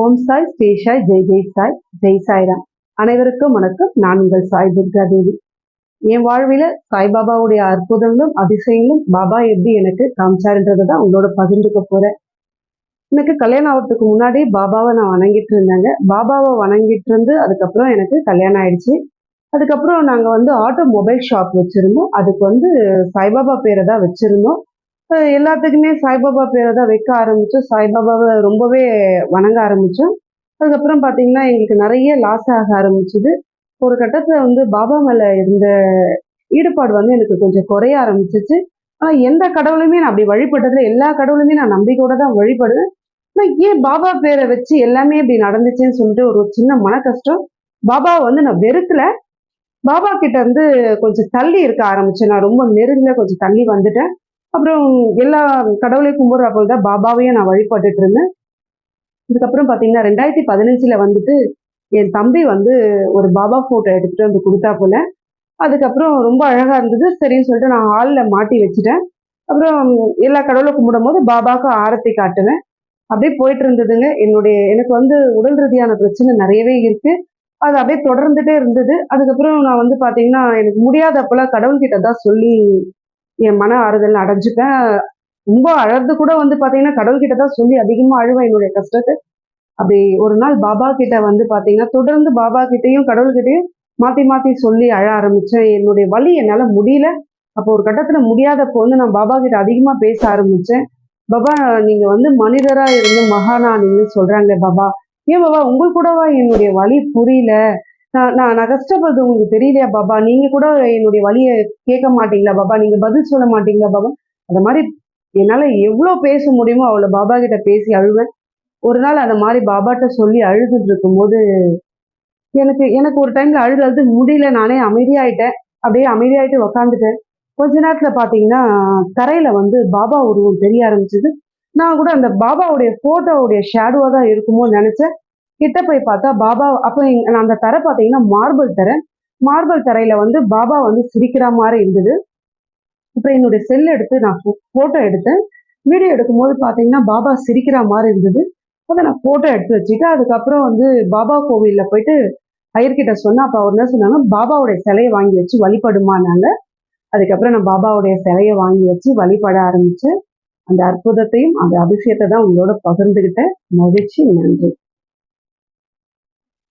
ஓம் சாய் ஸ்ரீ சாய் ஜெய் ஜெய் சாய் ஜெய் சாய்ராம். அனைவருக்கும் வணக்கம். நான் உங்கள் சாய் துர்கா தேவி. என் வாழ்வில் சாய்பாபாவுடைய அற்புதங்களும் அதிசயங்களும் பாபா எப்படி எனக்கு காமிச்சாருன்றதை தான் உங்களோட பகிர்ந்துக்க போறேன். எனக்கு கல்யாணம் ஆகிறதுக்கு முன்னாடி பாபாவை நான் வணங்கிட்டு இருந்தேங்க. பாபாவை வணங்கிட்டு இருந்து அதுக்கப்புறம் எனக்கு கல்யாணம் ஆயிடுச்சு. அதுக்கப்புறம் நாங்கள் வந்து ஆட்டோ மொபைல் ஷாப் வச்சுருந்தோம். அதுக்கு வந்து சாய்பாபா பேரை தான் வச்சுருந்தோம். எல்லாத்துக்குமே சாய்பாபா பேரை தான் வைக்க ஆரம்பித்தோம் சாய்பாபாவை ரொம்பவே வணங்க ஆரம்பித்தோம் அதுக்கப்புறம் பார்த்தீங்கன்னா எங்களுக்கு நிறைய லாஸ் ஆக ஆரம்பிச்சுது. ஒரு கட்டத்தில் வந்து பாபா மேலே இருந்த ஈடுபாடு வந்து எனக்கு கொஞ்சம் குறைய ஆரம்பிச்சிச்சு. ஆனால் எந்த கடவுளுமே நான் அப்படி வழிபட்டதில்ல எல்லா கடவுளுமே நான் நம்பிக்கையோட தான் வழிபடுவேன். ஆனால் ஏன் பாபா பேரை வச்சு எல்லாமே இப்படி நடந்துச்சுன்னு சொல்லிட்டு ஒரு சின்ன மன கஷ்டம் பாபாவை வந்து நான் வெறுக்கல. பாபா கிட்ட இருந்து கொஞ்சம் தள்ளி இருக்க ஆரம்பிச்சேன். நான் ரொம்ப நெருங்கல கொஞ்சம் தள்ளி வந்துட்டேன். அப்புறம் எல்லா கடவுளையும் கும்பிட்ற போல் தான் பாபாவையும் நான் வழிபட்டுட்டு இருந்தேன் இதுக்கப்புறம் பார்த்தீங்கன்னா ரெண்டாயிரத்தி பதினஞ்சில் வந்துட்டு என் தம்பி வந்து ஒரு பாபா ஃபோட்டோ எடுத்துகிட்டு வந்து கொடுத்தா போல. அதுக்கப்புறம் ரொம்ப அழகாக இருந்தது. சரின்னு சொல்லிட்டு நான் ஹாலில் மாட்டி வச்சுட்டேன். அப்புறம் எல்லா கடவுளை கும்பிடும் போது பாபாவுக்கு ஆரத்தி காட்டுவேன். அப்படியே போயிட்டு இருந்ததுங்க. என்னுடைய எனக்கு வந்து உடல் ரீதியான பிரச்சனை நிறையவே இருக்கு. அது அப்படியே தொடர்ந்துட்டே இருந்தது. அதுக்கப்புறம் நான் வந்து பார்த்தீங்கன்னா எனக்கு முடியாதப்பெல்லாம் கடவுள்கிட்ட தான் சொல்லி என் மன ஆறுதல் அடைஞ்சுப்பேன் ரொம்ப அழகு கூட வந்து பார்த்தீங்கன்னா கடவுள்கிட்ட தான் சொல்லி அதிகமாக அழுவேன் என்னுடைய கஷ்டத்தை. அப்படி ஒரு நாள் பாபா கிட்ட வந்து பார்த்தீங்கன்னா தொடர்ந்து பாபா கிட்டையும் கடவுள்கிட்டையும் மாற்றி மாற்றி சொல்லி அழ ஆரம்பித்தேன் என்னுடைய வழி என்னால் முடியல. அப்போ ஒரு கட்டத்தில் முடியாதப்போ வந்து நான் பாபா கிட்ட அதிகமாக பேச ஆரம்பித்தேன் பாபா நீங்கள் வந்து மனிதராக இருந்து மகானா நீங்கள் சொல்கிறாங்க பாபா. ஏன் பாபா உங்களுக்கு கூடவா என்னுடைய வழி புரியல? நான் நான் கஷ்டப்படுறது உங்களுக்கு தெரியலையா பாபா? நீங்க கூட என்னுடைய வழியை கேட்க மாட்டீங்களா பாபா? நீங்க பதில் சொல்ல மாட்டீங்களா பாபா? அந்த மாதிரி என்னால எவ்வளவு பேச முடியுமோ அவளை பாபா கிட்ட பேசி அழுவேன். ஒரு நாள் அந்த மாதிரி பாபாட்ட சொல்லி அழுதுட்டு இருக்கும்போது எனக்கு எனக்கு ஒரு டைம்ல அழுது முடியல நானே அமைதியாயிட்டேன். அப்படியே அமைதியாயிட்டு உக்காந்துட்டேன். கொஞ்ச நேரத்துல பாத்தீங்கன்னா தரையில வந்து பாபா உருவம் தெரிய ஆரம்பிச்சது. நான் கூட அந்த பாபாவுடைய போட்டோவுடைய ஷேடோவா தான் இருக்குமோ நினைச்சேன். கிட்ட போய் பார்த்தா பாபா அப்போ நான் அந்த தரை பார்த்தீங்கன்னா மார்பிள் தரை. மார்பிள் தரையில வந்து பாபா வந்து சிரிக்கிற மாதிரி இருந்தது. அப்புறம் என்னுடைய செல் எடுத்து நான் ஃபோட்டோ எடுத்தேன். வீடியோ எடுக்கும்போது பார்த்தீங்கன்னா பாபா சிரிக்கிற மாதிரி இருந்தது. அதை நான் ஃபோட்டோ எடுத்து வச்சுட்டு அதுக்கப்புறம் வந்து பாபா கோவிலில் போயிட்டு ஐயர்கிட்ட சொன்னேன் அப்போ அவர் என்ன சொன்னாங்க பாபாவுடைய சிலையை வாங்கி வச்சு வழிபடுமானாங்க அதுக்கப்புறம் நான் பாபாவுடைய சிலையை வாங்கி வச்சு வழிபட ஆரம்பித்தேன் அந்த அற்புதத்தையும் அந்த அபிஷேகத்தை தான் உங்களோட பகிர்ந்துக்கிட்டேன் மகிழ்ச்சி நன்றி.